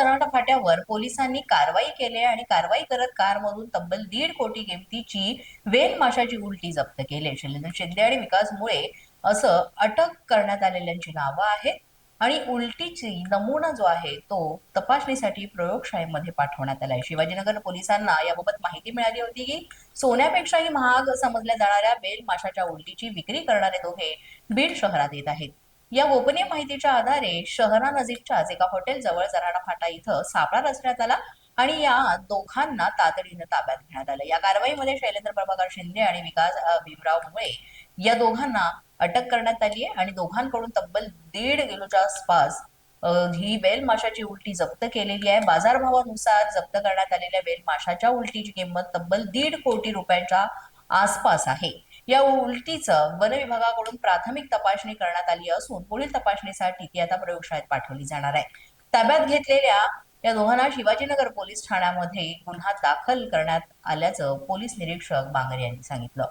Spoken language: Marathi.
कारखान्यावर पोलिसांनी कारवाई केली आणि कारवाई करत कारमधून तब्बल दीड कोटी किमतीची वेल माशाची उलटी जप्त केली. शैलेंद्र शिंदे आणि विकास मुळे असं अटक करण्यात आलेल्यांची नावं आहेत आणि उलटीची नमुना जो आहे तो तपासणीसाठी प्रयोगशाळेमध्ये पाठवण्यात आलाय. शिवाजीनगर पोलिसांना याबाबत माहिती मिळाली होती की सोन्यापेक्षाही महाग समजल्या जाणाऱ्या बेल माशाच्या उलटीची विक्री करणारे दोघे बीड शहरात येत आहेत. या गोपनीय माहितीच्या आधारे शहरानजीकच्याच एका हॉटेल जवळ जराडा फाटा इथं सापळा रचण्यात आला आणि या दोघांना तातडीनं ताब्यात घेण्यात आलं. या कारवाईमध्ये शैलेंद्र प्रभाकर शिंदे आणि विकास भीमराव मुळे या दोघांना अटक करण्यात आली आहे आणि दोघांकडून तब्बल दीड किलोच्या आसपास ही बेल माशाची उलटी जप्त केलेली आहे. बाजारभावानुसार जप्त करण्यात आलेल्या बेल माशाच्या उलटीची किंमत तब्बल दीड कोटी रुपयांच्या आसपास आहे. या उलटीचं वन विभागाकडून प्राथमिक तपासणी करण्यात आली असून पुढील तपासणीसाठी ती आता प्रयोगशाळेत पाठवली जाणार आहे. ताब्यात घेतलेल्या या दोघांना शिवाजीनगर पोलीस ठाण्यामध्ये गुन्हा दाखल करण्यात आल्याचं पोलीस निरीक्षक बांगर यांनी सांगितलं.